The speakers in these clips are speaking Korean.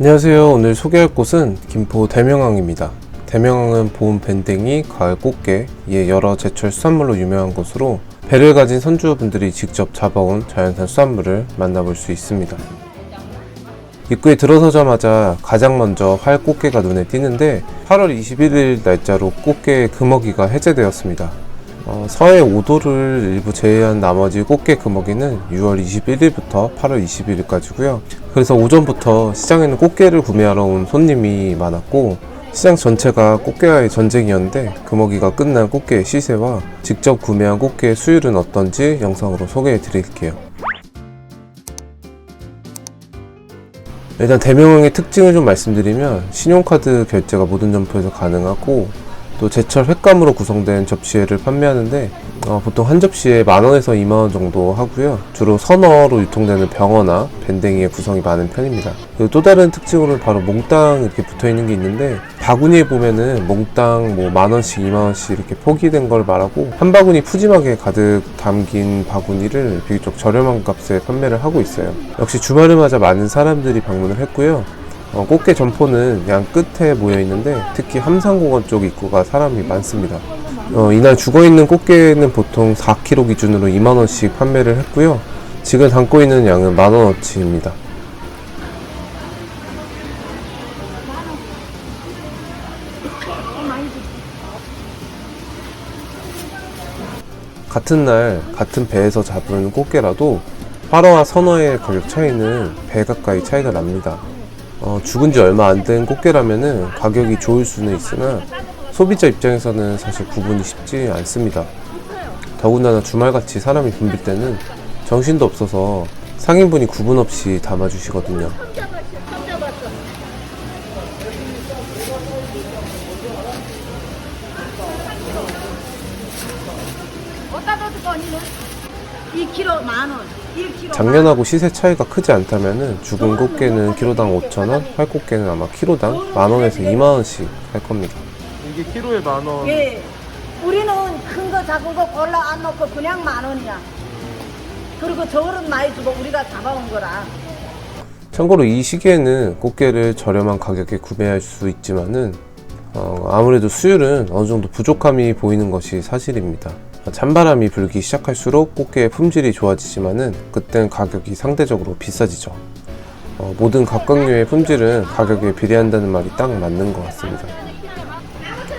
안녕하세요. 오늘 소개할 곳은 김포 대명항입니다. 대명항은 봄 밴댕이, 가을 꽃게, 이에 여러 제철 수산물로 유명한 곳으로 배를 가진 선주분들이 직접 잡아온 자연산 수산물을 만나볼 수 있습니다. 입구에 들어서자마자 가장 먼저 활 꽃게가 눈에 띄는데 8월 21일 날짜로 꽃게 금어기가 해제되었습니다. 어, 서해 5도를 일부 제외한 나머지 꽃게 금어기는 6월 21일부터 8월 21일까지고요. 그래서 오전부터 시장에는 꽃게를 구매하러 온 손님이 많았고 시장 전체가 꽃게와의 전쟁이었는데 금어기가 끝난 꽃게의 시세와 직접 구매한 꽃게의 수율은 어떤지 영상으로 소개해 드릴게요. 일단 대명항의 특징을 좀 말씀드리면 신용카드 결제가 모든 점포에서 가능하고 또 제철 횟감으로 구성된 접시회를 판매하는데 어, 보통 한 접시에 만 원에서 2만 원 정도 하고요. 주로 선어로 유통되는 병어나 밴댕이의 구성이 많은 편입니다. 또 다른 특징으로는 바로 몽땅 이렇게 붙어 있는 게 있는데 바구니에 보면은 몽땅 뭐 만 원씩, 2만 원씩 이렇게 포기된 걸 말하고 한 바구니 푸짐하게 가득 담긴 바구니를 비교적 저렴한 값에 판매를 하고 있어요. 역시 주말을 맞아 많은 사람들이 방문을 했고요. 어, 꽃게 점포는 양 끝에 모여 있는데 특히 함산공원 쪽 입구가 사람이 많습니다. 어, 이날 죽어 있는 꽃게는 보통 4kg 기준으로 2만 원씩 판매를 했고요. 지금 담고 있는 양은 만 원어치입니다. 같은 날 같은 배에서 잡은 꽃게라도 화로와 선어의 가격 차이는 배 가까이 차이가 납니다. 어, 죽은 지 얼마 안 된 꽃게라면은 가격이 좋을 수는 있으나 소비자 입장에서는 사실 구분이 쉽지 않습니다. 더군다나 주말같이 사람이 붐빌 때는 정신도 없어서 상인분이 구분 없이 담아주시거든요. 어디다 뒀을 거니 는? 2kg 만 원, 1kg 작년하고 시세 차이가 크지 않다면은 죽은 꽃게는 키로당 5,000원, 활꽃게는 아마 키로당 만원에서 2만원씩 할 겁니다. 이게 키로에 만 원. 예. 우리는 큰 거 작은 거 골라 안 넣고 그냥 만 원이야. 그리고 저거는 많이 주고 우리가 잡아온 거라. 참고로 이 시기에는 꽃게를 저렴한 가격에 구매할 수 있지만은 어, 아무래도 수율은 어느 정도 부족함이 보이는 것이 사실입니다. 찬바람이 불기 시작할수록 꽃게의 품질이 좋아지지만은 그땐 가격이 상대적으로 비싸지죠. 어, 모든 각각류의 품질은 가격에 비례한다는 말이 딱 맞는 것 같습니다.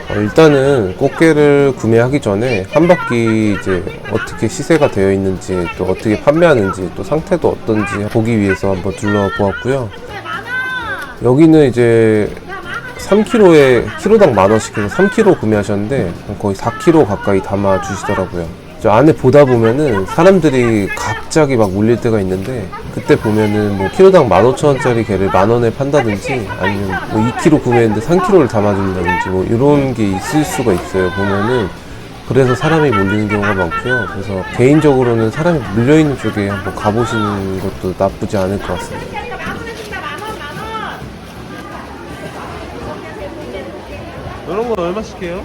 어, 일단은 꽃게를 구매하기 전에 한 바퀴 이제 어떻게 시세가 되어 있는지 또 어떻게 판매하는지 또 상태도 어떤지 보기 위해서 한번 둘러보았고요. 여기는 이제 3kg에 키로당 만 원씩 해서 3kg 구매하셨는데 거의 4kg 가까이 담아 주시더라고요. 저 안에 보다 보면은 사람들이 갑자기 막 몰릴 때가 있는데 그때 보면은 뭐 키로당 15,000원짜리 개를 만 원에 판다든지 아니면 뭐 2kg 구매했는데 3kg를 담아준다든지 뭐 이런 게 있을 수가 있어요. 보면은 그래서 사람이 몰리는 경우가 많고요. 그래서 개인적으로는 사람이 몰려있는 쪽에 한번 가보시는 것도 나쁘지 않을 것 같습니다. 이런 건 얼마씩 해요?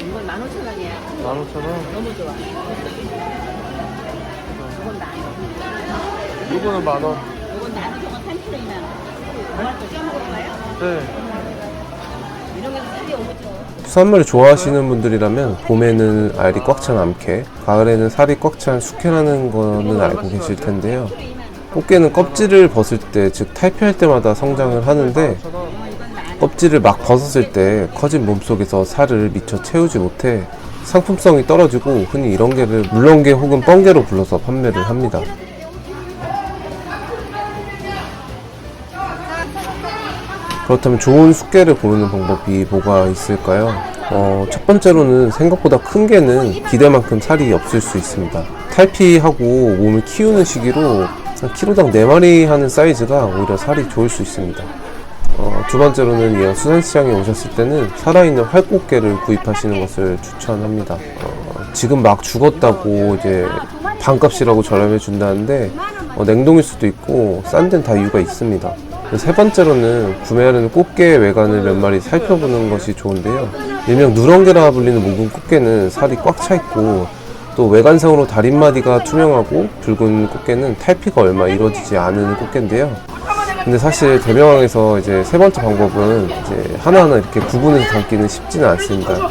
이건 만 오천 원이야. 15,000원. 너무 좋아. 이건 나. 이거는 만 원. 이건 나도 저거 3kg이나. 뭐할 거 쪄먹을 거예요? 네. 이런 게 살이 오죠. 수산물 좋아하시는 분들이라면 봄에는 알이 꽉 찬 암캐, 가을에는 살이 꽉 찬 숙회라는 거는 알고 계실 텐데요. 꽃게는 껍질을 벗을 때, 즉 탈피할 때마다 성장을 하는데 껍질을 막 벗었을 때 커진 몸속에서 살을 미처 채우지 못해 상품성이 떨어지고 흔히 이런 게를 물렁게 혹은 뻥게로 불러서 판매를 합니다. 그렇다면 좋은 숙개를 고르는 방법이 뭐가 있을까요? 어, 첫 번째로는 생각보다 큰 개는 기대만큼 살이 없을 수 있습니다. 탈피하고 몸을 키우는 시기로 한 키로당 4마리 하는 사이즈가 오히려 살이 좋을 수 있습니다. 어, 두 번째로는 이어 수산시장에 오셨을 때는 살아있는 활꽃게를 구입하시는 것을 추천합니다. 어, 지금 막 죽었다고 이제 반값이라고 저렴해 준다는데 어, 냉동일 수도 있고 싼 데는 다 이유가 있습니다. 세 번째로는 구매하려는 꽃게 외관을 몇 마리 살펴보는 것이 좋은데요. 일명 누렁개라 불리는 묵은 꽃게는 살이 꽉 차 있고 또 외관상으로 다리마디가 투명하고 붉은 꽃게는 탈피가 얼마 이루어지지 않은 꽃게인데요. 근데 사실 대명항에서 이제 세 번째 방법은 이제 하나하나 이렇게 구분해서 담기는 쉽지는 않습니다. 어서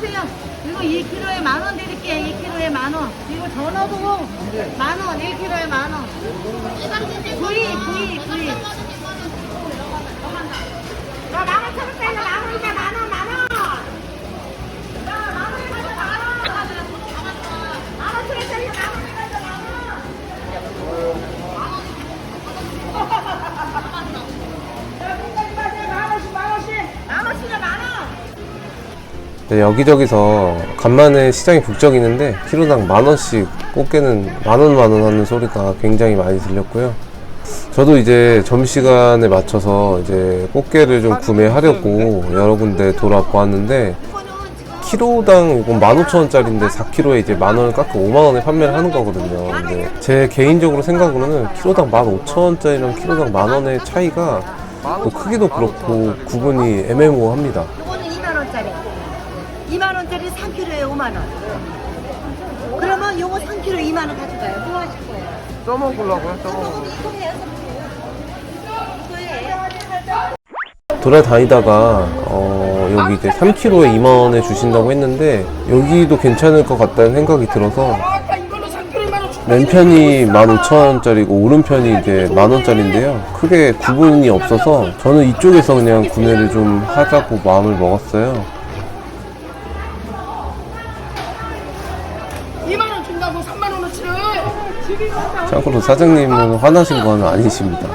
오세요. 이거 2kg에 만 원 드릴게요. 2kg에 만 원. 이거 전어도 만 원, 1kg에 만 원. 구이, 구이, 구이. 야, 만 원, 천원 네, 여기저기서 간만에 시장이 북적이는데 키로당 만 원씩 꽃게는 만원 만원 하는 소리가 굉장히 많이 들렸고요. 저도 이제 점심시간에 맞춰서 이제 꽃게를 좀 구매하려고 여러 군데 돌아보았는데 키로당 이건 15,000원짜리인데 4kg에 이제 만 원을 깎고 5만 원에 판매를 하는 거거든요. 근데 제 개인적으로 생각으로는 키로당 15,000원짜리랑 키로당 만 원의 차이가 뭐 크기도 그렇고 구분이 애매모호합니다. 이거는 2만 원짜리. 2만 원짜리 3kg에 5만 원. 그러면 요거 3kg 2만 원 가져가요. 뭐 하실 거예요? 써먹으려고요? 써먹으려고. 이거 해요. 이거예요. 돌아다니다가 어, 여기 이제 3kg에 2만 원에 주신다고 했는데 여기도 괜찮을 것 같다는 생각이 들어서 맨편이 15,000원짜리고 오른편이 이제 만원짜리인데요 크게 구분이 없어서 저는 이쪽에서 그냥 구매를 좀 하자고 마음을 먹었어요 참고로 사장님은 화나신 건 아니십니다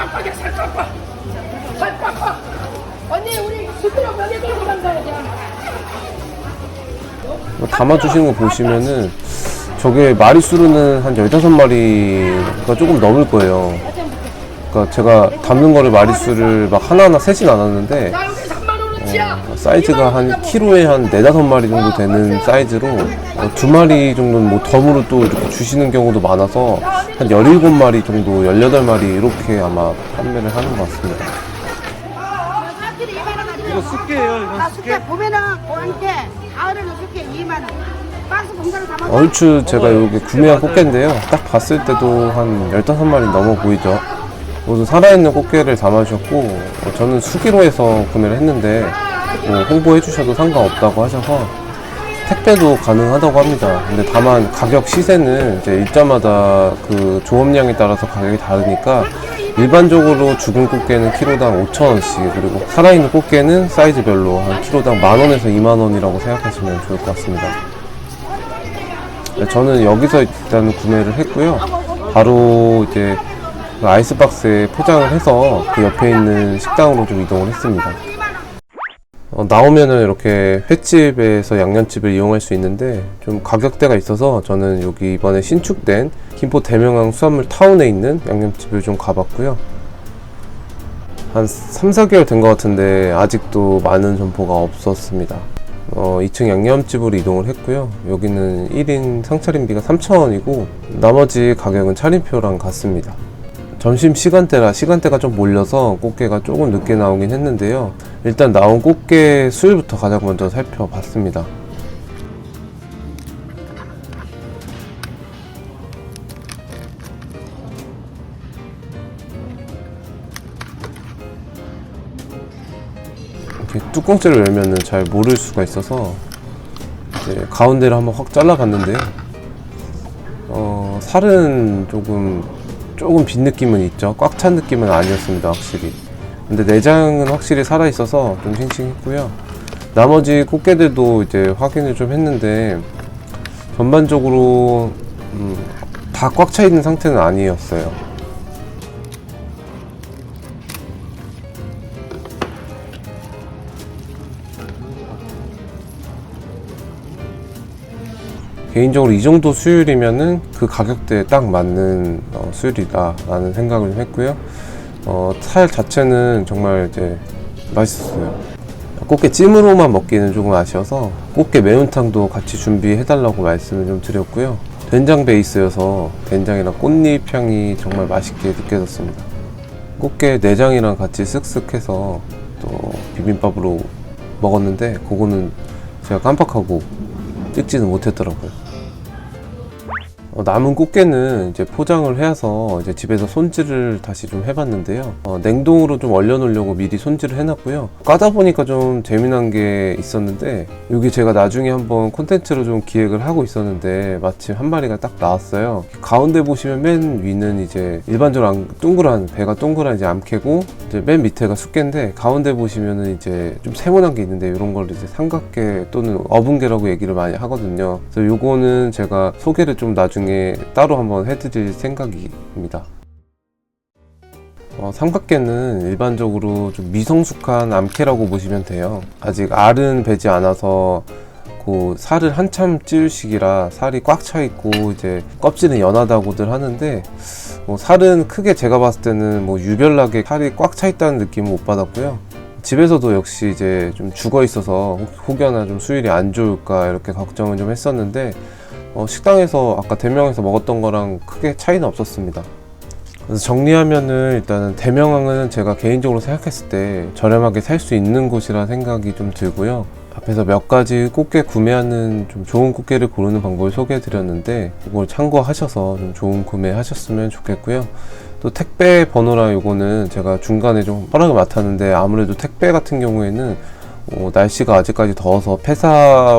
살 빡빡해 살 빡빡. 살 빡빡 언니 우리 스트로 몇개 들고 간다야 뭐 담아주시는 거 보시면은 저게 마리수로는 한 15마리가 조금 넘을 거예요. 그러니까 제가 담는 거를 마리수를 막 하나하나 세진 않았는데 나 여기 3만 원 어, 사이즈가 한 키로에 한 4, 5마리 정도 되는 사이즈로 어, 두 마리 정도는 뭐 덤으로 또 이렇게 주시는 경우도 많아서 한 17마리 정도, 18마리 이렇게 아마 판매를 하는 것 같습니다. 이거 숙게예요, 이거 숙게. 보면은 그한테 가을에는 숙게 2만 원. 박스 얼추 제가 여기 구매한 꽃게인데요. 딱 봤을 때도 한 15마리 넘어 보이죠. 모두 살아있는 꽃게를 담아주셨고 어, 저는 수기로에서 구매를 했는데 뭐 홍보해 주셔도 상관없다고 하셔서 택배도 가능하다고 합니다. 근데 다만 가격 시세는 이제 일자마다 그 조업량에 따라서 가격이 다르니까 일반적으로 죽은 꽃게는 키로당 5,000원씩 그리고 살아있는 꽃게는 사이즈별로 한 키로당 만원에서 2만원이라고 생각하시면 좋을 것 같습니다. 네, 저는 여기서 일단 구매를 했고요. 바로 이제 그 아이스박스에 포장을 해서 그 옆에 있는 식당으로 좀 이동을 했습니다. 어, 나오면은 이렇게 횟집에서 양념집을 이용할 수 있는데 좀 가격대가 있어서 저는 여기 이번에 신축된 김포 대명항 수산물 타운에 있는 양념집을 좀 가봤고요. 한 3, 4개월 된 것 같은데 아직도 많은 점포가 없었습니다. 어, 2층 양념집으로 이동을 했고요. 여기는 1인 상차림비가 3,000원이고 나머지 가격은 차림표랑 같습니다. 점심 시간대라 시간대가 좀 몰려서 꽃게가 조금 늦게 나오긴 했는데요. 일단 나온 꽃게 수율부터 가장 먼저 살펴봤습니다. 이렇게 뚜껑째를 열면은 잘 모를 수가 있어서 가운데를 한번 확 잘라봤는데요. 어, 살은 조금 조금 빈 느낌은 있죠. 꽉 찬 느낌은 아니었습니다, 확실히. 근데 내장은 확실히 살아 있어서 좀 싱싱했고요. 나머지 꽃게들도 이제 확인을 좀 했는데 전반적으로 음, 다 꽉 차 있는 상태는 아니었어요. 개인적으로 이 정도 수율이면은 그 가격대에 딱 맞는 어, 수율이다라는 생각을 좀 했고요. 어, 살 자체는 정말 이제 맛있었어요. 꽃게 찜으로만 먹기는 조금 아쉬워서 꽃게 매운탕도 같이 준비해달라고 말씀을 좀 드렸고요. 된장 베이스여서 된장이랑 꽃잎 향이 정말 맛있게 느껴졌습니다. 꽃게 내장이랑 같이 쓱쓱해서 또 비빔밥으로 먹었는데 그거는 제가 깜빡하고 찍지는 못했더라고요. 어, 남은 꽃게는 이제 포장을 해서 이제 집에서 손질을 다시 좀 해봤는데요. 어, 냉동으로 좀 얼려놓으려고 미리 손질을 해놨고요. 까다 보니까 좀 재미난 게 있었는데 여기 제가 나중에 한번 콘텐츠로 좀 기획을 하고 있었는데 마침 한 마리가 딱 나왔어요. 가운데 보시면 맨 위는 이제 일반적으로 안- 둥그란 배가 동그란 이제 암캐고 이제 맨 밑에가 숙개인데 가운데 보시면은 이제 좀 세모난 게 있는데 이런 걸 이제 삼각계 또는 어분계라고 얘기를 많이 하거든요. 그래서 요거는 제가 소개를 좀 나중에 따로 한번 해드릴 생각입니다. 어, 삼각계는 일반적으로 좀 미성숙한 암캐라고 보시면 돼요. 아직 알은 배지 않아서 그 살을 한참 찌울 시기라 살이 꽉 차 있고 이제 껍질은 연하다고들 하는데 뭐 살은 크게 제가 봤을 때는 뭐 유별나게 살이 꽉 차 있다는 느낌은 못 받았고요. 집에서도 역시 이제 좀 죽어 있어서 혹- 혹여나 좀 수율이 안 좋을까 이렇게 걱정을 좀 했었는데 어, 식당에서 아까 대명에서 먹었던 거랑 크게 차이는 없었습니다. 그래서 정리하면은 일단은 대명항은 제가 개인적으로 생각했을 때 저렴하게 살 수 있는 곳이라 생각이 좀 들고요. 앞에서 몇 가지 꽃게 구매하는 좀 좋은 꽃게를 고르는 방법을 소개해 드렸는데 이걸 참고하셔서 좀 좋은 구매하셨으면 좋겠고요. 또 택배 번호랑 요거는 제가 중간에 좀 허락을 맡았는데 아무래도 택배 같은 경우에는 어, 날씨가 아직까지 더워서 폐사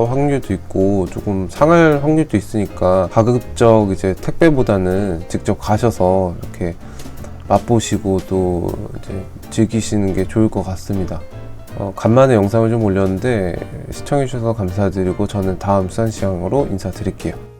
확률도 있고 조금 상할 확률도 있으니까 가급적 이제 택배보다는 직접 가셔서 이렇게 맛보시고 또 이제 즐기시는 게 좋을 것 같습니다. 어, 간만에 영상을 좀 올렸는데 시청해주셔서 감사드리고 저는 다음 수산시장으로 인사드릴게요.